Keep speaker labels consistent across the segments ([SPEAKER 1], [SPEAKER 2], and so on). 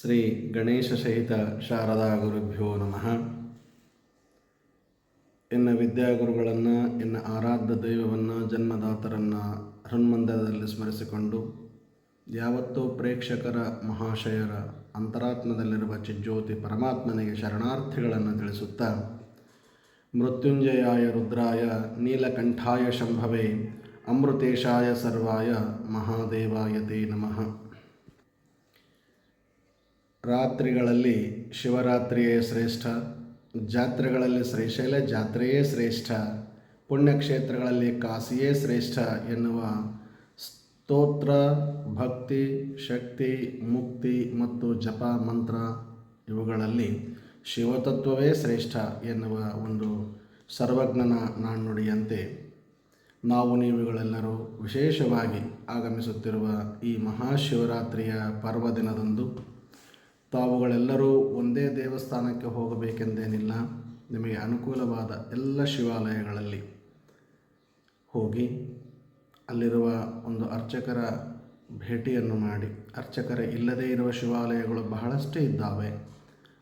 [SPEAKER 1] ಶ್ರೀ ಗಣೇಶ ಸಹಿತ ಶಾರದಾ ಗುರುಭ್ಯೋ ನಮಃ. ಎನ್ನ ವಿದ್ಯಾಗುರುಗಳನ್ನು, ಎನ್ನ ಆರಾಧ್ಯ ದೈವವನ್ನು, ಜನ್ಮದಾತರನ್ನು ಹನುಮಂದಿರದಲ್ಲಿ ಸ್ಮರಿಸಿಕೊಂಡು ಯಾವತ್ತೂ ಪ್ರೇಕ್ಷಕರ, ಮಹಾಶಯರ ಅಂತರಾತ್ಮದಲ್ಲಿರುವ ಚಿಜ್ಯೋತಿ ಪರಮಾತ್ಮನಿಗೆ ಶರಣಾರ್ಥಿಗಳನ್ನು ತಿಳಿಸುತ್ತಾ, ಮೃತ್ಯುಂಜಯಾಯ ರುದ್ರಾಯ, ನೀಲಕಂಠಾಯ ಶಂಭವೇ, ಅಮೃತೇಶಾಯ ಸರ್ವಾಯ, ಮಹಾದೇವಾಯ ತೇ ನಮಃ. ರಾತ್ರಿಗಳಲ್ಲಿ ಶಿವರಾತ್ರಿಯೇ ಶ್ರೇಷ್ಠ, ಜಾತ್ರೆಗಳಲ್ಲಿ ಶ್ರೀಶೈಲ ಜಾತ್ರೆಯೇ ಶ್ರೇಷ್ಠ, ಪುಣ್ಯಕ್ಷೇತ್ರಗಳಲ್ಲಿ ಕಾಶಿಯೇ ಶ್ರೇಷ್ಠ ಎನ್ನುವ ಸ್ತೋತ್ರ, ಭಕ್ತಿ, ಶಕ್ತಿ, ಮುಕ್ತಿ ಮತ್ತು ಜಪ, ಮಂತ್ರ ಇವುಗಳಲ್ಲಿ ಶಿವತತ್ವವೇ ಶ್ರೇಷ್ಠ ಎನ್ನುವ ಒಂದು ಸರ್ವಜ್ಞನ ನಾಣ್ಣುಡಿಯಂತೆ ನಾವು ನೀವುಗಳೆಲ್ಲರೂ ವಿಶೇಷವಾಗಿ ಆಗಮಿಸುತ್ತಿರುವ ಈ ಮಹಾಶಿವರಾತ್ರಿಯ ಪರ್ವದಿನದಂದು ತಾವುಗಳೆಲ್ಲರೂ ಒಂದೇ ದೇವಸ್ಥಾನಕ್ಕೆ ಹೋಗಬೇಕೆಂದೇನಿಲ್ಲ, ನಿಮಗೆ ಅನುಕೂಲವಾದ ಎಲ್ಲ ಶಿವಾಲಯಗಳಲ್ಲಿ ಹೋಗಿ ಅಲ್ಲಿರುವ ಒಂದು ಅರ್ಚಕರ ಭೇಟಿಯನ್ನು ಮಾಡಿ. ಅರ್ಚಕರ, ಇಲ್ಲದೇ ಇರುವ ಶಿವಾಲಯಗಳು ಬಹಳಷ್ಟೇ ಇದ್ದಾವೆ.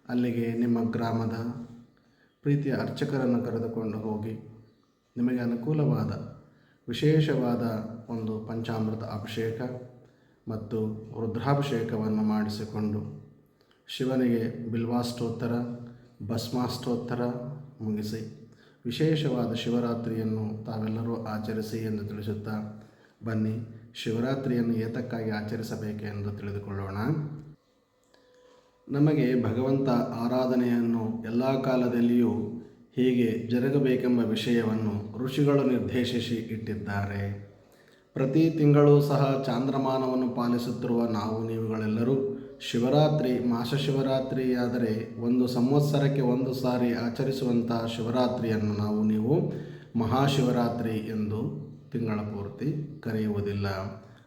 [SPEAKER 1] ಅಲ್ಲಿಗೆ ನಿಮ್ಮ ಗ್ರಾಮದ ಪ್ರೀತಿಯ ಅರ್ಚಕರನ್ನು ಕರೆದುಕೊಂಡು ಹೋಗಿ ನಿಮಗೆ ಅನುಕೂಲವಾದ ವಿಶೇಷವಾದ ಒಂದು ಪಂಚಾಮೃತ ಅಭಿಷೇಕ ಮತ್ತು ರುದ್ರಾಭಿಷೇಕವನ್ನು ಮಾಡಿಸಿಕೊಂಡು ಶಿವನಿಗೆ ಬಿಲ್ವಾಷ್ಟೋತ್ತರ ಭಸ್ಮಾಷ್ಟೋತ್ತರ ಮುಗಿಸಿ. ವಿಶೇಷವಾದ ಶಿವರಾತ್ರಿಯನ್ನು ತಾವೆಲ್ಲರೂ ಆಚರಿಸಿ ಎಂದು ತಿಳಿಸುತ್ತಾ ಬನ್ನಿ, ಶಿವರಾತ್ರಿಯನ್ನು ಏತಕ್ಕಾಗಿ ಆಚರಿಸಬೇಕೆಂದು ತಿಳಿದುಕೊಳ್ಳೋಣ. ನಮಗೆ ಭಗವಂತ ಆರಾಧನೆಯನ್ನು ಎಲ್ಲ ಕಾಲದಲ್ಲಿಯೂ ಹೀಗೆ ಜರುಗಬೇಕೆಂಬ ವಿಷಯವನ್ನು ಋಷಿಗಳು ನಿರ್ದೇಶಿಸಿ ಇಟ್ಟಿದ್ದಾರೆ. ಪ್ರತಿ ತಿಂಗಳೂ ಸಹ ಚಾಂದ್ರಮಾನವನ್ನು ಪಾಲಿಸುತ್ತಿರುವ ನಾವು ನೀವುಗಳೆಲ್ಲರೂ ಶಿವರಾತ್ರಿ, ಮಾಸ ಶಿವರಾತ್ರಿಯಾದರೆ ಒಂದು ಸಂವತ್ಸರಕ್ಕೆ ಒಂದು ಸಾರಿ ಆಚರಿಸುವಂಥ ಶಿವರಾತ್ರಿಯನ್ನು ನಾವು ನೀವು ಮಹಾಶಿವರಾತ್ರಿ ಎಂದು ತಿಂಗಳ ಪೂರ್ತಿ ಕರೆಯುವುದಿಲ್ಲ.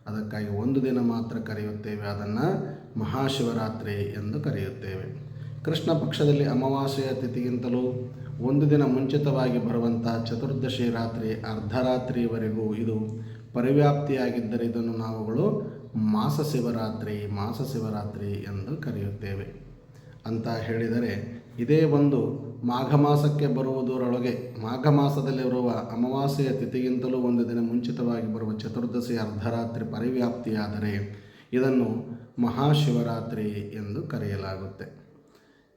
[SPEAKER 1] ಅದಕ್ಕಾಗಿ ಒಂದು ದಿನ ಮಾತ್ರ ಕರೆಯುತ್ತೇವೆ. ಅದನ್ನು ಮಹಾಶಿವರಾತ್ರಿ ಎಂದು ಕರೆಯುತ್ತೇವೆ. ಕೃಷ್ಣ ಪಕ್ಷದಲ್ಲಿ ಅಮಾವಾಸ್ಯೆಯ ತಿಥಿಗಿಂತಲೂ ಒಂದು ದಿನ ಮುಂಚಿತವಾಗಿ ಬರುವಂಥ ಚತುರ್ದಶಿ ರಾತ್ರಿ ಅರ್ಧರಾತ್ರಿವರೆಗೂ ಇದು ಪರಿವ್ಯಾಪ್ತಿಯಾಗಿದ್ದರೆ ಇದನ್ನು ನಾವುಗಳು ಮಾಸ ಶಿವರಾತ್ರಿ ಮಾಸ ಶಿವರಾತ್ರಿ ಎಂದು ಕರೆಯುತ್ತೇವೆ. ಅಂತ ಹೇಳಿದರೆ, ಇದೇ ಒಂದು ಮಾಘ ಮಾಸಕ್ಕೆ ಬರುವುದರೊಳಗೆ ಮಾಘ ಮಾಸದಲ್ಲಿರುವ ಅಮಾವಾಸ್ಯೆಯ ತಿಥಿಗಿಂತಲೂ ಒಂದು ದಿನ ಮುಂಚಿತವಾಗಿ ಬರುವ ಚತುರ್ದಶಿ ಅರ್ಧರಾತ್ರಿ ಪರಿವ್ಯಾಪ್ತಿಯಾದರೆ, ಇದನ್ನು ಮಹಾಶಿವರಾತ್ರಿ ಎಂದು ಕರೆಯಲಾಗುತ್ತೆ.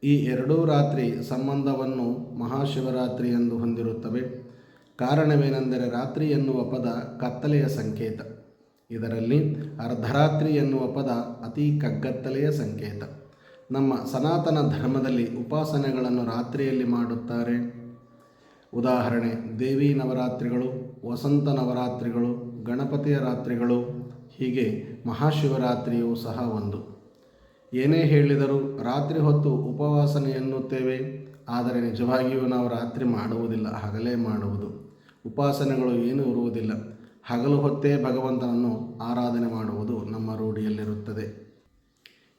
[SPEAKER 1] ಈ ಎರಡೂ ರಾತ್ರಿ ಸಂಬಂಧವನ್ನು ಮಹಾಶಿವರಾತ್ರಿ ಎಂದು ಹೊಂದಿರುತ್ತವೆ. ಕಾರಣವೇನೆಂದರೆ, ರಾತ್ರಿ ಎನ್ನುವ ಪದ ಕತ್ತಲೆಯ ಸಂಕೇತ. ಇದರಲ್ಲಿ ಅರ್ಧರಾತ್ರಿ ಎನ್ನುವ ಪದ ಅತಿ ಕಗ್ಗತ್ತಲೆಯ ಸಂಕೇತ. ನಮ್ಮ ಸನಾತನ ಧರ್ಮದಲ್ಲಿ ಉಪಾಸನೆಗಳನ್ನು ರಾತ್ರಿಯಲ್ಲಿ ಮಾಡುತ್ತಾರೆ. ಉದಾಹರಣೆ, ದೇವಿ ನವರಾತ್ರಿಗಳು, ವಸಂತ ನವರಾತ್ರಿಗಳು, ಗಣಪತಿಯ ರಾತ್ರಿಗಳು, ಹೀಗೆ ಮಹಾಶಿವರಾತ್ರಿಯೂ ಸಹ ಒಂದು. ಏನೇ ಹೇಳಿದರೂ ರಾತ್ರಿ ಹೊತ್ತು ಉಪವಾಸನೆ ಎನ್ನುತ್ತೇವೆ, ಆದರೆ ನಿಜವಾಗಿಯೂ ನಾವು ರಾತ್ರಿ ಮಾಡುವುದಿಲ್ಲ, ಹಗಲೇ ಮಾಡುವುದು. ಉಪಾಸನೆಗಳು ಏನೂ ಇರುವುದಿಲ್ಲ. ಹಗಲು ಹೊತ್ತೇ ಭಗವಂತನನ್ನು ಆರಾಧನೆ ಮಾಡುವುದು ನಮ್ಮ ರೂಢಿಯಲ್ಲಿರುತ್ತದೆ.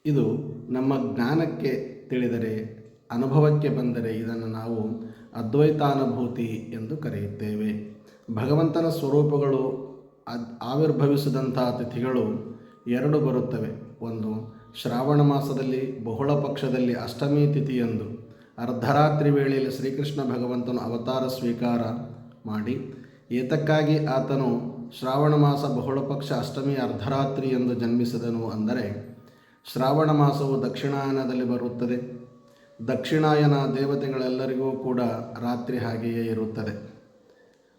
[SPEAKER 1] ಇದು ನಮ್ಮ ಜ್ಞಾನಕ್ಕೆ ತಿಳಿದರೆ, ಅನುಭವಕ್ಕೆ ಬಂದರೆ ಇದನ್ನು ನಾವು ಅದ್ವೈತಾನುಭೂತಿ ಎಂದು ಕರೆಯುತ್ತೇವೆ. ಭಗವಂತನ ಸ್ವರೂಪಗಳು ಅದ್ ಆವಿರ್ಭವಿಸಿದಂಥ ತಿಥಿಗಳು ಎರಡು ಬರುತ್ತವೆ. ಒಂದು ಶ್ರಾವಣ ಮಾಸದಲ್ಲಿ ಬಹುಳ ಪಕ್ಷದಲ್ಲಿ ಅಷ್ಟಮಿ ತಿಥಿಯಂದು ಅರ್ಧರಾತ್ರಿ ವೇಳೆಯಲ್ಲಿ ಶ್ರೀಕೃಷ್ಣ ಭಗವಂತನು ಅವತಾರ ಸ್ವೀಕಾರ ಮಾಡಿ, ಏತಕ್ಕಾಗಿ ಆತನು ಶ್ರಾವಣ ಮಾಸ ಬಹುಳ ಪಕ್ಷ ಅಷ್ಟಮಿ ಅರ್ಧರಾತ್ರಿ ಎಂದು ಜನ್ಮಿಸಿದನು ಅಂದರೆ ಶ್ರಾವಣ ಮಾಸವು ದಕ್ಷಿಣಾಯನದಲ್ಲಿ ಬರುತ್ತದೆ. ದಕ್ಷಿಣಾಯನ ದೇವತೆಗಳೆಲ್ಲರಿಗೂ ಕೂಡ ರಾತ್ರಿ ಹಾಗೆಯೇ ಇರುತ್ತದೆ.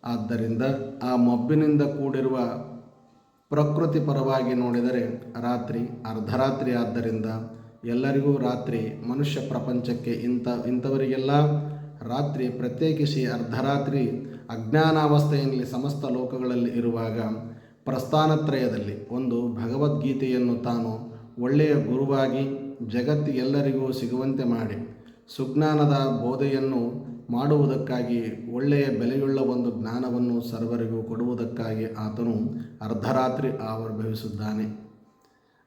[SPEAKER 1] ಆದ್ದರಿಂದ ಆ ಮೊಬ್ಬಿನಿಂದ ಕೂಡಿರುವ ಪ್ರಕೃತಿ ಪರವಾಗಿ ನೋಡಿದರೆ ರಾತ್ರಿ ಅರ್ಧರಾತ್ರಿ ಆದ್ದರಿಂದ ಎಲ್ಲರಿಗೂ ರಾತ್ರಿ ಮನುಷ್ಯ ಪ್ರಪಂಚಕ್ಕೆ ಇಂಥ ಇಂಥವರಿಗೆಲ್ಲ ರಾತ್ರಿ ಪ್ರತ್ಯೇಕಿಸಿ ಅರ್ಧರಾತ್ರಿ ಅಜ್ಞಾನಾವಸ್ಥೆಯಲ್ಲಿ ಸಮಸ್ತ ಲೋಕಗಳಲ್ಲಿ ಇರುವಾಗ ಪ್ರಸ್ಥಾನತ್ರಯದಲ್ಲಿ ಒಂದು ಭಗವದ್ಗೀತೆಯನ್ನು ತಾನು ಒಳ್ಳೆಯ ಗುರುವಾಗಿ ಜಗತ್ತಿಗೆಲ್ಲರಿಗೂ ಸಿಗುವಂತೆ ಮಾಡಿ ಸುಜ್ಞಾನದ ಬೋಧೆಯನ್ನು ಮಾಡುವುದಕ್ಕಾಗಿ ಒಳ್ಳೆಯ ಬೆಲೆಯುಳ್ಳ ಒಂದು ಜ್ಞಾನವನ್ನು ಸರ್ವರಿಗೂ ಕೊಡುವುದಕ್ಕಾಗಿ ಆತನು ಅರ್ಧರಾತ್ರಿ ಆವಿರ್ಭವಿಸಿದ್ದಾನೆ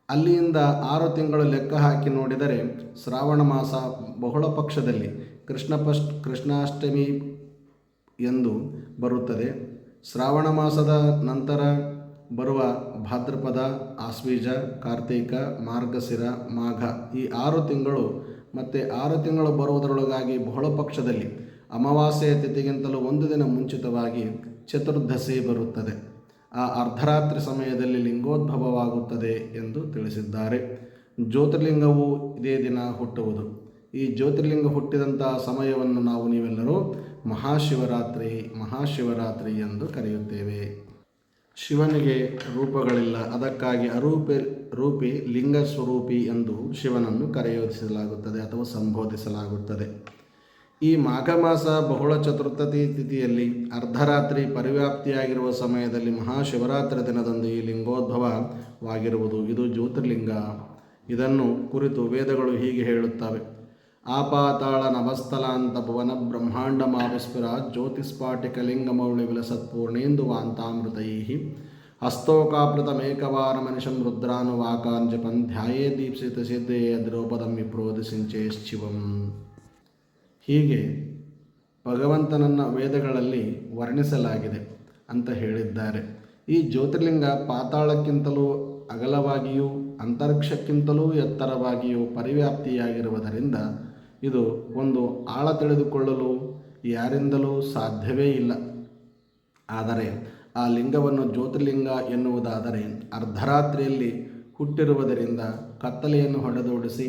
[SPEAKER 1] ಅಲ್ಲಿಯಿಂದ ಆರು ತಿಂಗಳು ಲೆಕ್ಕ ಹಾಕಿ ನೋಡಿದರೆ ಶ್ರಾವಣ ಮಾಸ ಬಹುಳ ಪಕ್ಷದಲ್ಲಿ ಕೃಷ್ಣ ಪಶ್ ಕೃಷ್ಣಾಷ್ಟಮಿ ಎಂದು ಬರುತ್ತದೆ. ಶ್ರಾವಣ ಮಾಸದ ನಂತರ ಬರುವ ಭಾದ್ರಪದ ಆಸ್ವೀಜ ಕಾರ್ತೀಕ, ಮಾರ್ಗಶಿರ, ಮಾಘ ಈ ಆರು ತಿಂಗಳು ಮತ್ತು ಆರು ತಿಂಗಳು ಬರುವುದರೊಳಗಾಗಿ ಬಹಳ ಪಕ್ಷದಲ್ಲಿ ಅಮಾವಾಸ್ಯೆಯ ತಿಥಿಗಿಂತಲೂ ಒಂದು ದಿನ ಮುಂಚಿತವಾಗಿ ಚತುರ್ದಶಿ ಬರುತ್ತದೆ. ಆ ಅರ್ಧರಾತ್ರಿ ಸಮಯದಲ್ಲಿ ಲಿಂಗೋದ್ಭವವಾಗುತ್ತದೆ ಎಂದು ತಿಳಿಸಿದ್ದಾರೆ. ಜ್ಯೋತಿರ್ಲಿಂಗವು ಇದೇ ದಿನ ಹುಟ್ಟುವುದು. ಈ ಜ್ಯೋತಿರ್ಲಿಂಗ ಹುಟ್ಟಿದಂಥ ಸಮಯವನ್ನು ನಾವು ನೀವೆಲ್ಲರೂ ಮಹಾಶಿವರಾತ್ರಿ ಮಹಾಶಿವರಾತ್ರಿ ಎಂದು ಕರೆಯುತ್ತೇವೆ. ಶಿವನಿಗೆ ರೂಪಗಳಿಲ್ಲ. ಅದಕ್ಕಾಗಿ ಅರೂಪಿ, ರೂಪಿ, ಲಿಂಗ ಸ್ವರೂಪಿ ಎಂದು ಶಿವನನ್ನು ಕರೆಯೋದಿಸಲಾಗುತ್ತದೆ ಅಥವಾ ಸಂಬೋಧಿಸಲಾಗುತ್ತದೆ. ಈ ಮಾಘ ಮಾಸ ಬಹುಳ ಚತುರ್ಥತಿ ತಿಥಿಯಲ್ಲಿ ಅರ್ಧರಾತ್ರಿ ಪರಿವ್ಯಾಪ್ತಿಯಾಗಿರುವ ಸಮಯದಲ್ಲಿ ಮಹಾಶಿವರಾತ್ರಿ ದಿನದಂದು ಈ ಲಿಂಗೋದ್ಭವವಾಗಿರುವುದು. ಇದು ಜ್ಯೋತಿರ್ಲಿಂಗ. ಇದನ್ನು ಕುರಿತು ವೇದಗಳು ಹೀಗೆ ಹೇಳುತ್ತವೆ. ಆಪಾತಾಳ ನವಸ್ಥಲಾಂತ ಭುವನ ಬ್ರಹ್ಮಾಂಡ ಮಾವಿಸ್ಫುರ ಜ್ಯೋತಿಸ್ಫಾಟಿಕಲಿಂಗಮೌಳಿ ವಿಲಸತ್ಪೂರ್ಣೇಂದು ವಾಂತಾಮೃತೈ ಹಸ್ತೋಕಾಪೃತಮೇಕವಾರ ಮನುಷ್ಯಂ ರುದ್ರಾನುವಾಕಾನ್ ಜಪನ್ ಧ್ಯಾಯೇ ದೀಪ್ಸಿತ ಸಿದ್ಧೇ ದ್ರೌಪದಂ ವಿಪ್ರೋದಿಸಿಂಚೇ ಶಿವಂ ಹೀಗೆ ಭಗವಂತನನ್ನು ವೇದಗಳಲ್ಲಿ ವರ್ಣಿಸಲಾಗಿದೆ ಅಂತ ಹೇಳಿದ್ದಾರೆ. ಈ ಜ್ಯೋತಿರ್ಲಿಂಗ ಪಾತಾಳಕ್ಕಿಂತಲೂ ಅಗಲವಾಗಿಯೂ, ಅಂತರಿಕ್ಷಕ್ಕಿಂತಲೂ ಎತ್ತರವಾಗಿಯೂ ಪರಿವ್ಯಾಪ್ತಿಯಾಗಿರುವುದರಿಂದ ಇದು ಒಂದು ಆಳ ತಿಳಿದುಕೊಳ್ಳಲು ಯಾರಿಂದಲೂ ಸಾಧ್ಯವೇ ಇಲ್ಲ. ಆದರೆ ಆ ಲಿಂಗವನ್ನು ಜ್ಯೋತಿರ್ಲಿಂಗ ಎನ್ನುವುದಾದರೆ ಅರ್ಧರಾತ್ರಿಯಲ್ಲಿ ಹುಟ್ಟಿರುವುದರಿಂದ ಕತ್ತಲೆಯನ್ನು ಹೊಡೆದೋಡಿಸಿ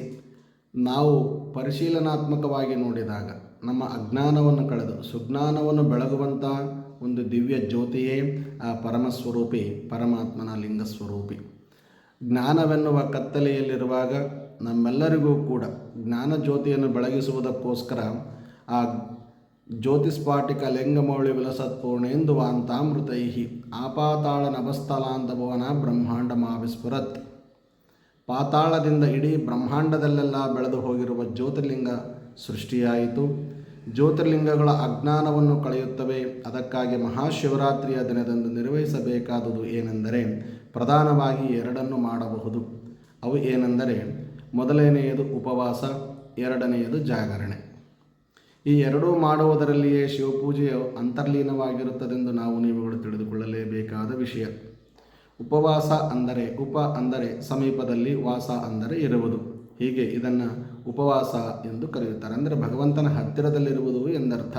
[SPEAKER 1] ನಾವು ಪರಿಶೀಲನಾತ್ಮಕವಾಗಿ ನೋಡಿದಾಗ ನಮ್ಮ ಅಜ್ಞಾನವನ್ನು ಕಳೆದು ಸುಜ್ಞಾನವನ್ನು ಬೆಳಗುವಂಥ ಒಂದು ದಿವ್ಯ ಜ್ಯೋತಿಯೇ ಆ ಪರಮಸ್ವರೂಪಿ, ಪರಮಾತ್ಮನ ಲಿಂಗ ಸ್ವರೂಪಿ ಜ್ಞಾನವೆನ್ನುವ ಕತ್ತಲೆಯಲ್ಲಿರುವಾಗ ನಮ್ಮೆಲ್ಲರಿಗೂ ಕೂಡ ಜ್ಞಾನ ಜ್ಯೋತಿಯನ್ನು ಬೆಳಗಿಸುವುದಕ್ಕೋಸ್ಕರ ಆ ಜ್ಯೋತಿಸ್ಫಾಟಿಕ ಲಿಂಗಮೌಳಿ ವಿಲಸತ್ಪೂರ್ಣೇಂದು ವಾಂತಾಮೃತೈ ಆಪಾತಾಳ ನವಸ್ಥಲಾಂತ ಭುವನ ಬ್ರಹ್ಮಾಂಡ ಮಾವಿಸ್ಫುರತ್ ಪಾತಾಳದಿಂದ ಇಡೀ ಬ್ರಹ್ಮಾಂಡದಲ್ಲೆಲ್ಲ ಬೆಳೆದು ಹೋಗಿರುವ ಜ್ಯೋತಿರ್ಲಿಂಗ ಸೃಷ್ಟಿಯಾಯಿತು. ಜ್ಯೋತಿರ್ಲಿಂಗಗಳ ಅಜ್ಞಾನವನ್ನು ಕಳೆಯುತ್ತವೆ. ಅದಕ್ಕಾಗಿ ಮಹಾಶಿವರಾತ್ರಿಯ ದಿನದಂದು ನಿರ್ವಹಿಸಬೇಕಾದುದು ಏನೆಂದರೆ ಪ್ರಧಾನವಾಗಿ ಎರಡನ್ನು ಮಾಡಬಹುದು. ಅವು ಏನೆಂದರೆ ಮೊದಲನೆಯದು ಉಪವಾಸ, ಎರಡನೆಯದು ಜಾಗರಣೆ. ಈ ಎರಡೂ ಮಾಡುವುದರಲ್ಲಿಯೇ ಶಿವಪೂಜೆಯು ಅಂತರ್ಲೀನವಾಗಿರುತ್ತದೆಂದು ನಾವು ನೀವುಗಳು ತಿಳಿದುಕೊಳ್ಳಲೇಬೇಕಾದ ವಿಷಯ. ಉಪವಾಸ ಅಂದರೆ ಉಪ ಅಂದರೆ ಸಮೀಪದಲ್ಲಿ ವಾಸ ಅಂದರೆ ಇರುವುದು. ಹೀಗೆ ಇದನ್ನು ಉಪವಾಸ ಎಂದು ಕರೆಯುತ್ತಾರೆ. ಅಂದರೆ ಭಗವಂತನ ಹತ್ತಿರದಲ್ಲಿರುವುದು ಎಂದರ್ಥ.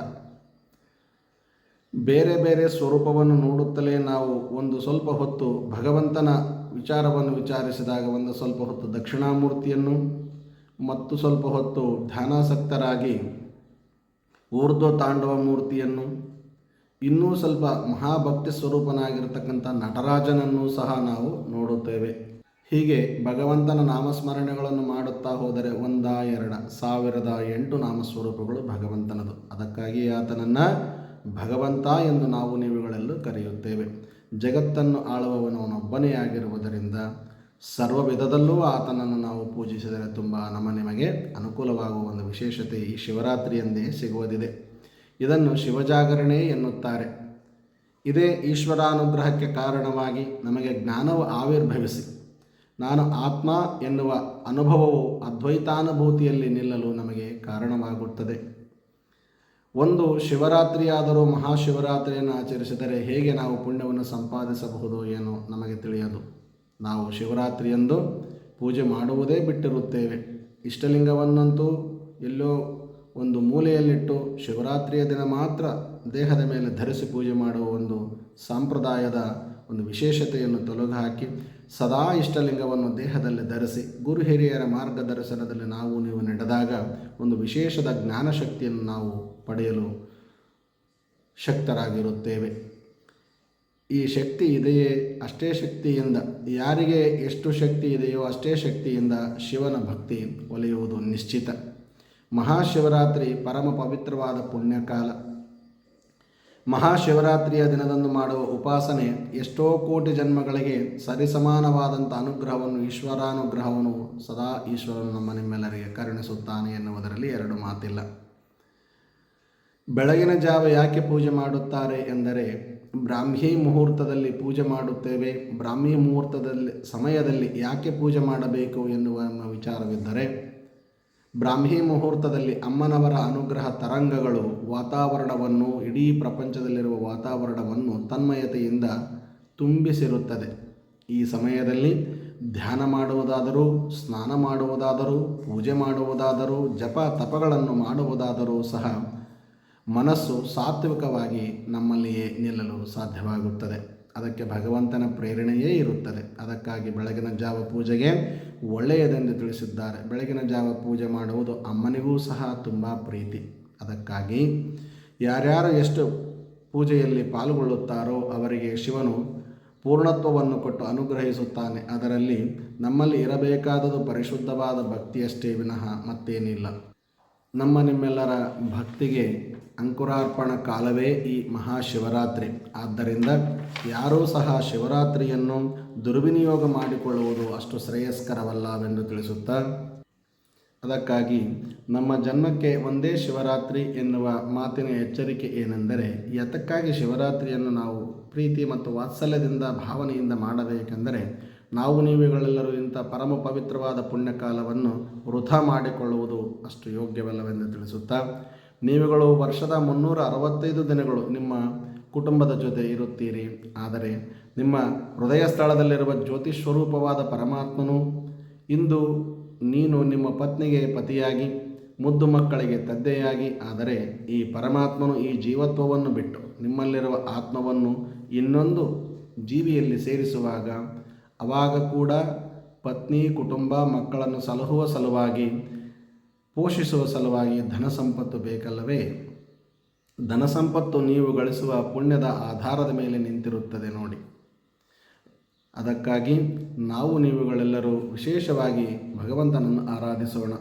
[SPEAKER 1] ಬೇರೆ ಬೇರೆ ಸ್ವರೂಪವನ್ನು ನೋಡುತ್ತಲೇ ನಾವು ಒಂದು ಸ್ವಲ್ಪ ಹೊತ್ತು ಭಗವಂತನ ವಿಚಾರವನ್ನು ವಿಚಾರಿಸಿದಾಗ ಒಂದು ಸ್ವಲ್ಪ ಹೊತ್ತು ದಕ್ಷಿಣಾಮೂರ್ತಿಯನ್ನು ಮತ್ತು ಸ್ವಲ್ಪ ಹೊತ್ತು ಧ್ಯಾನಾಸಕ್ತರಾಗಿ ಊರ್ಧ್ವ ತಾಂಡವ ಮೂರ್ತಿಯನ್ನು, ಇನ್ನೂ ಸ್ವಲ್ಪ ಮಹಾಭಕ್ತಿ ಸ್ವರೂಪನಾಗಿರ್ತಕ್ಕಂಥ ನಟರಾಜನನ್ನು ಸಹ ನಾವು ನೋಡುತ್ತೇವೆ. ಹೀಗೆ ಭಗವಂತನ ನಾಮಸ್ಮರಣೆಗಳನ್ನು ಮಾಡುತ್ತಾ ಹೋದರೆ ಒಂದ ಎರಡ ಸಾವಿರದ ಎಂಟು ನಾಮಸ್ವರೂಪಗಳು ಭಗವಂತನದು. ಅದಕ್ಕಾಗಿ ಆತನನ್ನು ಭಗವಂತ ಎಂದು ನಾವು ನೀವುಗಳೆಲ್ಲೂ ಕರೆಯುತ್ತೇವೆ. ಜಗತ್ತನ್ನು ಆಳುವವನು ಅವನೊಬ್ಬನೇ ಆಗಿರುವುದರಿಂದ ಸರ್ವ ವಿಧದಲ್ಲೂ ಆತನನ್ನು ನಾವು ಪೂಜಿಸಿದರೆ ತುಂಬ ನಮ್ಮ ನಿಮಗೆ ಅನುಕೂಲವಾಗುವ ಒಂದು ವಿಶೇಷತೆ ಈ ಶಿವರಾತ್ರಿಯಂದೇ ಸಿಗುವುದಿದೆ. ಇದನ್ನು ಶಿವಜಾಗರಣೆ ಎನ್ನುತ್ತಾರೆ. ಇದೇ ಈಶ್ವರಾನುಗ್ರಹಕ್ಕೆ ಕಾರಣವಾಗಿ ನಮಗೆ ಜ್ಞಾನವು ಆವಿರ್ಭವಿಸಿ, ನಾನು ಆತ್ಮ ಎನ್ನುವ ಅನುಭವವು ಅದ್ವೈತಾನುಭೂತಿಯಲ್ಲಿ ನಿಲ್ಲಲು ನಮಗೆ ಕಾರಣವಾಗುತ್ತದೆ. ಒಂದು ಶಿವರಾತ್ರಿಯಾದರೂ ಮಹಾಶಿವರಾತ್ರಿಯನ್ನು ಆಚರಿಸಿದರೆ ಹೇಗೆ ನಾವು ಪುಣ್ಯವನ್ನು ಸಂಪಾದಿಸಬಹುದು ಏನು ನಮಗೆ ತಿಳಿಯದು. ನಾವು ಶಿವರಾತ್ರಿಯಂದು ಪೂಜೆ ಮಾಡುವುದೇ ಬಿಟ್ಟಿರುತ್ತೇವೆ. ಇಷ್ಟಲಿಂಗವನ್ನಂತೂ ಎಲ್ಲೋ ಒಂದು ಮೂಲೆಯಲ್ಲಿಟ್ಟು ಶಿವರಾತ್ರಿಯ ದಿನ ಮಾತ್ರ ದೇಹದ ಮೇಲೆ ಧರಿಸಿ ಪೂಜೆ ಮಾಡುವ ಒಂದು ಸಂಪ್ರದಾಯದ ಒಂದು ವಿಶೇಷತೆಯನ್ನು ತೊಲಗುಹಾಕಿ ಸದಾ ಇಷ್ಟಲಿಂಗವನ್ನು ದೇಹದಲ್ಲಿ ಧರಿಸಿ ಗುರು ಹಿರಿಯರ ಮಾರ್ಗದರ್ಶನದಲ್ಲಿ ನಾವು ನೀವು ನಡೆದಾಗ ಒಂದು ವಿಶೇಷದ ಜ್ಞಾನಶಕ್ತಿಯನ್ನು ನಾವು ಪಡೆಯಲು ಶಕ್ತರಾಗಿರುತ್ತೇವೆ. ಈ ಶಕ್ತಿ ಇದೆಯೇ? ಅಷ್ಟೇ ಶಕ್ತಿಯಿಂದ. ಯಾರಿಗೆ ಎಷ್ಟು ಶಕ್ತಿ ಇದೆಯೋ ಅಷ್ಟೇ ಶಕ್ತಿಯಿಂದ ಶಿವನ ಭಕ್ತಿ ಒಲಿಯುವುದು ನಿಶ್ಚಿತ. ಮಹಾಶಿವರಾತ್ರಿ ಪರಮ ಪವಿತ್ರವಾದ ಪುಣ್ಯಕಾಲ. ಮಹಾಶಿವರಾತ್ರಿಯ ದಿನದಂದು ಮಾಡುವ ಉಪಾಸನೆ ಎಷ್ಟೋ ಕೋಟಿ ಜನ್ಮಗಳಿಗೆ ಸರಿಸಮಾನವಾದಂಥ ಅನುಗ್ರಹವನ್ನು, ಈಶ್ವರಾನುಗ್ರಹವನ್ನು ಸದಾ ಈಶ್ವರನು ನಮ್ಮ ನಿಮ್ಮೆಲ್ಲರಿಗೆ ಕರುಣಿಸುತ್ತಾನೆ ಎನ್ನುವುದರಲ್ಲಿ ಎರಡು ಮಾತಿಲ್ಲ. ಬೆಳಗಿನ ಜಾವ ಯಾಕೆ ಪೂಜೆ ಮಾಡುತ್ತಾರೆ ಎಂದರೆ ಬ್ರಾಹ್ಮಿ ಮುಹೂರ್ತದಲ್ಲಿ ಪೂಜೆ ಮಾಡುತ್ತೇವೆ. ಬ್ರಾಹ್ಮಿ ಮುಹೂರ್ತದಲ್ಲಿ ಸಮಯದಲ್ಲಿ ಯಾಕೆ ಪೂಜೆ ಮಾಡಬೇಕು ಎನ್ನುವ ವಿಚಾರವಿದ್ದರೆ ಬ್ರಾಹ್ಮಿ ಮುಹೂರ್ತದಲ್ಲಿ ಅಮ್ಮನವರ ಅನುಗ್ರಹ ತರಂಗಗಳು, ವಾತಾವರಣವನ್ನು, ಇಡೀ ಪ್ರಪಂಚದಲ್ಲಿರುವ ವಾತಾವರಣವನ್ನು ತನ್ಮಯತೆಯಿಂದ ತುಂಬಿಸಿರುತ್ತದೆ. ಈ ಸಮಯದಲ್ಲಿ ಧ್ಯಾನ ಮಾಡುವುದಾದರೂ, ಸ್ನಾನ ಮಾಡುವುದಾದರೂ, ಪೂಜೆ ಮಾಡುವುದಾದರೂ, ಜಪ ತಪಗಳನ್ನು ಮಾಡುವುದಾದರೂ ಸಹ ಮನಸ್ಸು ಸಾತ್ವಿಕವಾಗಿ ನಮ್ಮಲ್ಲಿಯೇ ನಿಲ್ಲಲು ಸಾಧ್ಯವಾಗುತ್ತದೆ. ಅದಕ್ಕೆ ಭಗವಂತನ ಪ್ರೇರಣೆಯೇ ಇರುತ್ತದೆ. ಅದಕ್ಕಾಗಿ ಬೆಳಗಿನ ಜಾವ ಪೂಜೆಗೆ ಒಳ್ಳೆಯದೆಂದು ತಿಳಿಸಿದ್ದಾರೆ. ಬೆಳಗಿನ ಜಾವ ಪೂಜೆ ಮಾಡುವುದು ಅಮ್ಮನಿಗೂ ಸಹ ತುಂಬ ಪ್ರೀತಿ. ಅದಕ್ಕಾಗಿ ಯಾರ್ಯಾರು ಎಷ್ಟು ಪೂಜೆಯಲ್ಲಿ ಪಾಲ್ಗೊಳ್ಳುತ್ತಾರೋ ಅವರಿಗೆ ಶಿವನು ಪೂರ್ಣತ್ವವನ್ನು ಕೊಟ್ಟು ಅನುಗ್ರಹಿಸುತ್ತಾನೆ. ಅದರಲ್ಲಿ ನಮ್ಮಲ್ಲಿ ಇರಬೇಕಾದದು ಪರಿಶುದ್ಧವಾದ ಭಕ್ತಿಯಷ್ಟೇ ವಿನಃ ಮತ್ತೇನಿಲ್ಲ. ನಮ್ಮ ನಿಮ್ಮೆಲ್ಲರ ಭಕ್ತಿಗೆ ಅಂಕುರಾರ್ಪಣ ಕಾಲವೇ ಈ ಮಹಾಶಿವರಾತ್ರಿ. ಆದ್ದರಿಂದ ಯಾರೂ ಸಹ ಶಿವರಾತ್ರಿಯನ್ನು ದುರ್ವಿನಿಯೋಗ ಮಾಡಿಕೊಳ್ಳುವುದು ಅಷ್ಟು ಶ್ರೇಯಸ್ಕರವಲ್ಲವೆಂದು ತಿಳಿಸುತ್ತಾ, ಅದಕ್ಕಾಗಿ ನಮ್ಮ ಜನ್ಮಕ್ಕೆ ಒಂದೇ ಶಿವರಾತ್ರಿ ಎನ್ನುವ ಮಾತಿನ ಎಚ್ಚರಿಕೆ ಏನೆಂದರೆ ಯತಕ್ಕಾಗಿ ಶಿವರಾತ್ರಿಯನ್ನು ನಾವು ಪ್ರೀತಿ ಮತ್ತು ವಾತ್ಸಲ್ಯದಿಂದ ಭಾವನೆಯಿಂದ ಮಾಡಬೇಕೆಂದರೆ, ನಾವು ನೀವುಗಳೆಲ್ಲರೂ ಇಂಥ ಪರಮ ಪವಿತ್ರವಾದ ಪುಣ್ಯಕಾಲವನ್ನು ವೃಥಾ ಮಾಡಿಕೊಳ್ಳುವುದು ಅಷ್ಟು ಯೋಗ್ಯವಲ್ಲವೆಂದು ತಿಳಿಸುತ್ತಾ ನೀವುಗಳು ವರ್ಷದ ಮುನ್ನೂರ ಅರವತ್ತೈದು ದಿನಗಳು ನಿಮ್ಮ ಕುಟುಂಬದ ಜೊತೆ ಇರುತ್ತೀರಿ. ಆದರೆ ನಿಮ್ಮ ಹೃದಯ ಸ್ಥಳದಲ್ಲಿರುವ ಜ್ಯೋತಿ ಸ್ವರೂಪವಾದ ಪರಮಾತ್ಮನು ಇಂದು ನೀನು ನಿಮ್ಮ ಪತ್ನಿಗೆ ಪತಿಯಾಗಿ, ಮುದ್ದು ಮಕ್ಕಳಿಗೆ ತದ್ದೆಯಾಗಿ, ಆದರೆ ಈ ಪರಮಾತ್ಮನು ಈ ಜೀವತ್ವವನ್ನು ಬಿಟ್ಟು ನಿಮ್ಮಲ್ಲಿರುವ ಆತ್ಮವನ್ನು ಇನ್ನೊಂದು ಜೀವಿಯಲ್ಲಿ ಸೇರಿಸುವಾಗ, ಅವಾಗ ಕೂಡ ಪತ್ನಿ, ಕುಟುಂಬ, ಮಕ್ಕಳನ್ನು ಸಲಹುವ ಸಲುವಾಗಿ ಪೋಷಿಸುವ ಸಲುವಾಗಿ ಧನ ಸಂಪತ್ತು ಬೇಕಲ್ಲವೇ? ಧನ ಸಂಪತ್ತು ನೀವು ಗಳಿಸುವ ಪುಣ್ಯದ ಆಧಾರದ ಮೇಲೆ ನಿಂತಿರುತ್ತದೆ ನೋಡಿ. ಅದಕ್ಕಾಗಿ ನಾವು ನೀವುಗಳೆಲ್ಲರೂ ವಿಶೇಷವಾಗಿ ಭಗವಂತನನ್ನು ಆರಾಧಿಸೋಣ.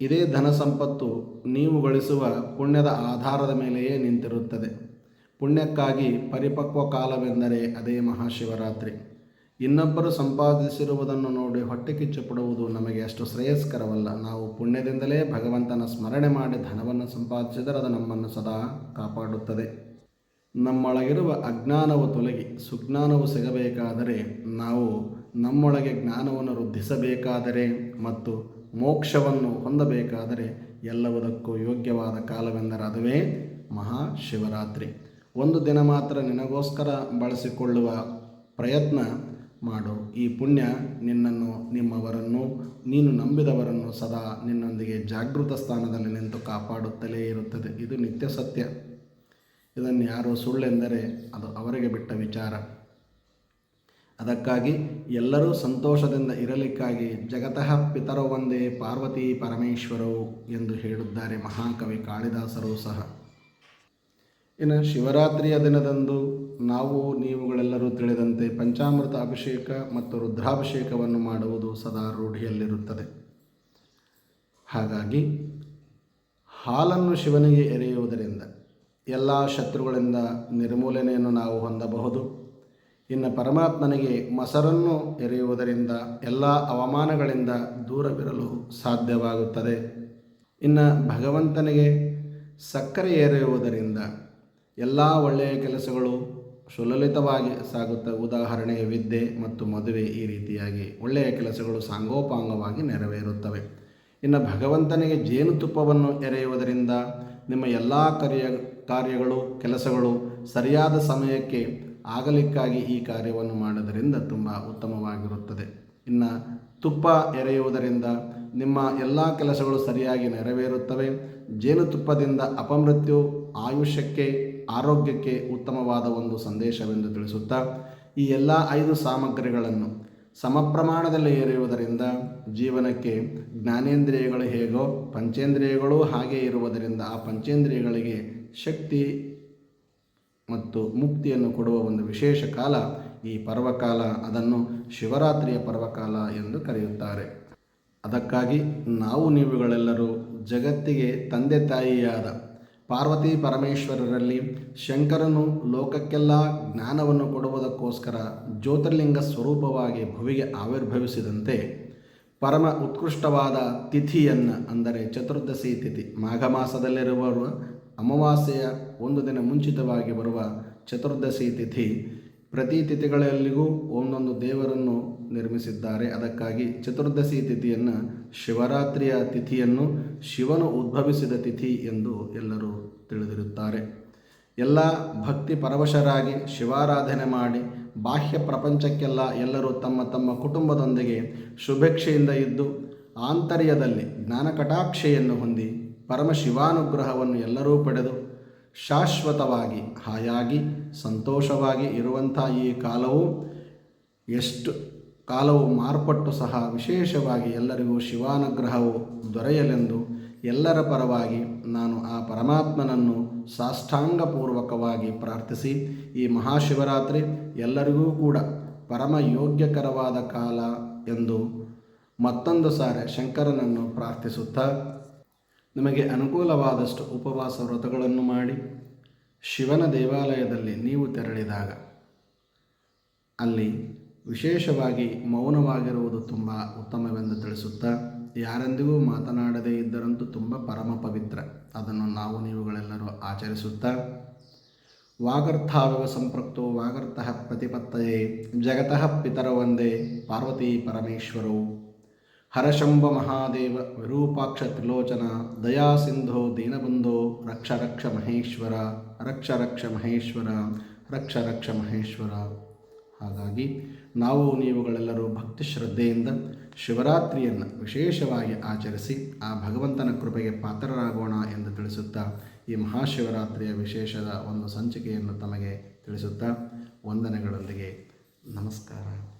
[SPEAKER 1] ಇದೇ ಧನ ಸಂಪತ್ತು ನೀವು ಗಳಿಸುವ ಪುಣ್ಯದ ಆಧಾರದ ಮೇಲೆಯೇ ನಿಂತಿರುತ್ತದೆ. ಪುಣ್ಯಕ್ಕಾಗಿ ಪರಿಪಕ್ವ ಕಾಲವೆಂದರೆ ಅದೇ ಮಹಾಶಿವರಾತ್ರಿ. ಇನ್ನೊಬ್ಬರು ಸಂಪಾದಿಸಿರುವುದನ್ನು ನೋಡಿ ಹೊಟ್ಟೆ ಕಿಚ್ಚು ಪಡುವುದು ನಮಗೆ ಅಷ್ಟು ಶ್ರೇಯಸ್ಕರವಲ್ಲ. ನಾವು ಪುಣ್ಯದಿಂದಲೇ ಭಗವಂತನ ಸ್ಮರಣೆ ಮಾಡಿ ಧನವನ್ನು ಸಂಪಾದಿಸಿದರೆ ಅದು ನಮ್ಮನ್ನು ಸದಾ ಕಾಪಾಡುತ್ತದೆ. ನಮ್ಮೊಳಗಿರುವ ಅಜ್ಞಾನವು ತೊಲಗಿ ಸುಜ್ಞಾನವು ಸಿಗಬೇಕಾದರೆ ನಾವು ನಮ್ಮೊಳಗೆ ಜ್ಞಾನವನ್ನು ವೃದ್ಧಿಸಬೇಕಾದರೆ ಮತ್ತು ಮೋಕ್ಷವನ್ನು ಹೊಂದಬೇಕಾದರೆ ಎಲ್ಲವುದಕ್ಕೂ ಯೋಗ್ಯವಾದ ಕಾಲವೆಂದರೆ ಅದುವೇ ಮಹಾಶಿವರಾತ್ರಿ. ಒಂದು ದಿನ ಮಾತ್ರ ನಿನಗೋಸ್ಕರ ಬಳಸಿಕೊಳ್ಳುವ ಪ್ರಯತ್ನ ಮಾಡು. ಈ ಪುಣ್ಯ ನಿನ್ನನ್ನು, ನಿಮ್ಮವರನ್ನು, ನೀನು ನಂಬಿದವರನ್ನು ಸದಾ ನಿನ್ನೊಂದಿಗೆ ಜಾಗೃತ ಸ್ಥಾನದಲ್ಲಿ ನಿಂತು ಕಾಪಾಡುತ್ತಲೇ ಇರುತ್ತದೆ. ಇದು ನಿತ್ಯ ಸತ್ಯ. ಇದನ್ನು ಯಾರು ಸುಳ್ಳೆಂದರೆ ಅದು ಅವರಿಗೆ ಬಿಟ್ಟ ವಿಚಾರ. ಅದಕ್ಕಾಗಿ ಎಲ್ಲರೂ ಸಂತೋಷದಿಂದ ಇರಲಿಕ್ಕಾಗಿ ಜಗತಃ ಪಿತರೋ ಒಂದೇ ಪಾರ್ವತಿ ಪರಮೇಶ್ವರವು ಎಂದು ಹೇಳುತ್ತಾರೆ ಮಹಾಕವಿ ಕಾಳಿದಾಸರು ಸಹ. ಇನ್ನು ಶಿವರಾತ್ರಿಯ ದಿನದಂದು ನಾವು ನೀವುಗಳೆಲ್ಲರೂ ತಿಳಿದಂತೆ ಪಂಚಾಮೃತ ಅಭಿಷೇಕ ಮತ್ತು ರುದ್ರಾಭಿಷೇಕವನ್ನು ಮಾಡುವುದು ಸದಾ ರೂಢಿಯಲ್ಲಿರುತ್ತದೆ. ಹಾಗಾಗಿ ಹಾಲನ್ನು ಶಿವನಿಗೆ ಎರೆಯುವುದರಿಂದ ಎಲ್ಲ ಶತ್ರುಗಳಿಂದ ನಿರ್ಮೂಲನೆಯನ್ನು ನಾವು ಹೊಂದಬಹುದು. ಇನ್ನು ಪರಮಾತ್ಮನಿಗೆ ಮೊಸರನ್ನು ಎರೆಯುವುದರಿಂದ ಎಲ್ಲ ಅವಮಾನಗಳಿಂದ ದೂರವಿರಲು ಸಾಧ್ಯವಾಗುತ್ತದೆ. ಇನ್ನು ಭಗವಂತನಿಗೆ ಸಕ್ಕರೆ ಎರೆಯುವುದರಿಂದ ಎಲ್ಲ ಒಳ್ಳೆಯ ಕೆಲಸಗಳು ಸುಲಲಿತವಾಗಿ ಸಾಗುತ್ತವೆ ಉದಾಹರಣೆಗೆ ವಿದ್ಯೆ ಮತ್ತು ಮದುವೆ ಈ ರೀತಿಯಾಗಿ ಒಳ್ಳೆಯ ಕೆಲಸಗಳು ಸಾಂಗೋಪಾಂಗವಾಗಿ ನೆರವೇರುತ್ತವೆ. ಇನ್ನು ಭಗವಂತನಿಗೆ ಜೇನುತುಪ್ಪವನ್ನು ಎರೆಯುವುದರಿಂದ ನಿಮ್ಮ ಎಲ್ಲ ಕಾರ್ಯ ಕಾರ್ಯಗಳು, ಕೆಲಸಗಳು ಸರಿಯಾದ ಸಮಯಕ್ಕೆ ಆಗಲಿಕ್ಕಾಗಿ ಈ ಕಾರ್ಯವನ್ನು ಮಾಡೋದರಿಂದ ತುಂಬ ಉತ್ತಮವಾಗಿರುತ್ತದೆ. ಇನ್ನು ತುಪ್ಪ ಎರೆಯುವುದರಿಂದ ನಿಮ್ಮ ಎಲ್ಲ ಕೆಲಸಗಳು ಸರಿಯಾಗಿ ನೆರವೇರುತ್ತವೆ. ಜೇನುತುಪ್ಪದಿಂದ ಅಪಮೃತ್ಯು ಆಯುಷ್ಯಕ್ಕೆ ಆರೋಗ್ಯಕ್ಕೆ ಉತ್ತಮವಾದ ಒಂದು ಸಂದೇಶವೆಂದು ತಿಳಿಸುತ್ತಾ, ಈ ಎಲ್ಲ ಐದು ಸಾಮಗ್ರಿಗಳನ್ನು ಸಮ ಪ್ರಮಾಣದಲ್ಲಿ ಎರೆಯುವುದರಿಂದ ಜೀವನಕ್ಕೆ ಜ್ಞಾನೇಂದ್ರಿಯಗಳು ಹೇಗೋ ಪಂಚೇಂದ್ರಿಯಗಳು ಹಾಗೆ ಇರುವುದರಿಂದ ಆ ಪಂಚೇಂದ್ರಿಯಗಳಿಗೆ ಶಕ್ತಿ ಮತ್ತು ಮುಕ್ತಿಯನ್ನು ಕೊಡುವ ಒಂದು ವಿಶೇಷ ಕಾಲ ಈ ಪರ್ವಕಾಲ, ಅದನ್ನು ಶಿವರಾತ್ರಿಯ ಪರ್ವಕಾಲ ಎಂದು ಕರೆಯುತ್ತಾರೆ. ಅದಕ್ಕಾಗಿ ನಾವು ನೀವುಗಳೆಲ್ಲರೂ ಜಗತ್ತಿಗೆ ತಂದೆ ತಾಯಿಯಾದ ಪಾರ್ವತಿ ಪರಮೇಶ್ವರರಲ್ಲಿ ಶಂಕರನು ಲೋಕಕ್ಕೆಲ್ಲ ಜ್ಞಾನವನ್ನು ಕೊಡುವುದಕ್ಕೋಸ್ಕರ ಜ್ಯೋತಿರ್ಲಿಂಗ ಸ್ವರೂಪವಾಗಿ ಭುವಿಗೆ ಆವಿರ್ಭವಿಸಿದಂತೆ ಪರಮ ಉತ್ಕೃಷ್ಟವಾದ ತಿಥಿಯನ್ನು ಅಂದರೆ ಚತುರ್ದಶಿ ತಿಥಿ ಮಾಘ ಮಾಸದಲ್ಲಿರುವ ಅಮಾವಾಸ್ಯೆಯ ಒಂದು ದಿನ ಮುಂಚಿತವಾಗಿ ಬರುವ ಚತುರ್ದಶಿ ತಿಥಿ ಪ್ರತಿ ತಿಥಿಗಳಲ್ಲಿಗೂ ಒಂದೊಂದು ದೇವರನ್ನು ನಿರ್ಮಿಸಿದ್ದಾರೆ. ಅದಕ್ಕಾಗಿ ಚತುರ್ದಶಿ ತಿಥಿಯನ್ನು ಶಿವರಾತ್ರಿಯ ತಿಥಿಯನ್ನು ಶಿವನು ಉದ್ಭವಿಸಿದ ತಿಥಿ ಎಂದು ಎಲ್ಲರೂ ತಿಳಿದಿರುತ್ತಾರೆ. ಎಲ್ಲ ಭಕ್ತಿ ಪರವಶರಾಗಿ ಶಿವಾರಾಧನೆ ಮಾಡಿ ಬಾಹ್ಯ ಪ್ರಪಂಚಕ್ಕೆಲ್ಲ ಎಲ್ಲರೂ ತಮ್ಮ ತಮ್ಮ ಕುಟುಂಬದೊಂದಿಗೆ ಶುಭೇಕ್ಷೆಯಿಂದ ಇದ್ದು ಆಂತರ್ಯದಲ್ಲಿ ಜ್ಞಾನಕಟಾಕ್ಷೆಯನ್ನು ಹೊಂದಿ ಪರಮಶಿವಾನುಗ್ರಹವನ್ನು ಎಲ್ಲರೂ ಪಡೆದು ಶಾಶ್ವತವಾಗಿ ಹಾಯಾಗಿ ಸಂತೋಷವಾಗಿ ಇರುವಂಥ ಈ ಕಾಲವು ಎಷ್ಟು ಕಾಲವು ಮಾರ್ಪಟ್ಟು ಸಹ ವಿಶೇಷವಾಗಿ ಎಲ್ಲರಿಗೂ ಶಿವಾನುಗ್ರಹವು ದೊರೆಯಲೆಂದು ಎಲ್ಲರ ಪರವಾಗಿ ನಾನು ಆ ಪರಮಾತ್ಮನನ್ನು ಸಾಷ್ಟಾಂಗಪೂರ್ವಕವಾಗಿ ಪ್ರಾರ್ಥಿಸಿ, ಈ ಮಹಾಶಿವರಾತ್ರಿ ಎಲ್ಲರಿಗೂ ಕೂಡ ಪರಮ ಯೋಗ್ಯಕರವಾದ ಕಾಲ ಎಂದು ಮತ್ತೊಂದು ಸಾರಿ ಶಂಕರನನ್ನು ಪ್ರಾರ್ಥಿಸುತ್ತಾ ನಿಮಗೆ ಅನುಕೂಲವಾದಷ್ಟು ಉಪವಾಸ ವ್ರತಗಳನ್ನು ಮಾಡಿ ಶಿವನ ದೇವಾಲಯದಲ್ಲಿ ನೀವು ತೆರಳಿದಾಗ ಅಲ್ಲಿ ವಿಶೇಷವಾಗಿ ಮೌನವಾಗಿರುವುದು ತುಂಬ ಉತ್ತಮವೆಂದು ತಿಳಿಸುತ್ತಾ, ಯಾರೆಂದಿಗೂ ಮಾತನಾಡದೇ ಇದ್ದರಂತೂ ತುಂಬ ಪರಮ ಪವಿತ್ರ ಅದನ್ನು ನಾವು ನೀವುಗಳೆಲ್ಲರೂ ಆಚರಿಸುತ್ತಾ ವಾಗರ್ಥಾವಿವ ಸಂಪೃಕ್ತೋ ವಾಗರ್ಥಃ ಪ್ರತಿಪತ್ತಯೇ, ಜಗತಃ ಪಿತರ ಒಂದೇ ಪಾರ್ವತಿ ಪರಮೇಶ್ವರೋ. ಹರಶಂಭ ಮಹಾದೇವ, ವಿರೂಪಾಕ್ಷ ತ್ರಿಲೋಚನ ದಯಾಸಿಂಧೋ ದೀನಬಂಧೋ, ರಕ್ಷ ರಕ್ಷ ಮಹೇಶ್ವರ, ರಕ್ಷ ರಕ್ಷ ಮಹೇಶ್ವರ, ರಕ್ಷ ರಕ್ಷ ಮಹೇಶ್ವರ. ಹಾಗಾಗಿ ನಾವು ನೀವುಗಳೆಲ್ಲರೂ ಭಕ್ತಿ ಶ್ರದ್ಧೆಯಿಂದ ಶಿವರಾತ್ರಿಯನ್ನು ವಿಶೇಷವಾಗಿ ಆಚರಿಸಿ ಆ ಭಗವಂತನ ಕೃಪೆಗೆ ಪಾತ್ರರಾಗೋಣ ಎಂದು ತಿಳಿಸುತ್ತಾ ಈ ಮಹಾಶಿವರಾತ್ರಿಯ ವಿಶೇಷದ ಒಂದು ಸಂಚಿಕೆಯನ್ನು ತಮಗೆ ತಿಳಿಸುತ್ತಾ ವಂದನೆಗಳೊಂದಿಗೆ ನಮಸ್ಕಾರ.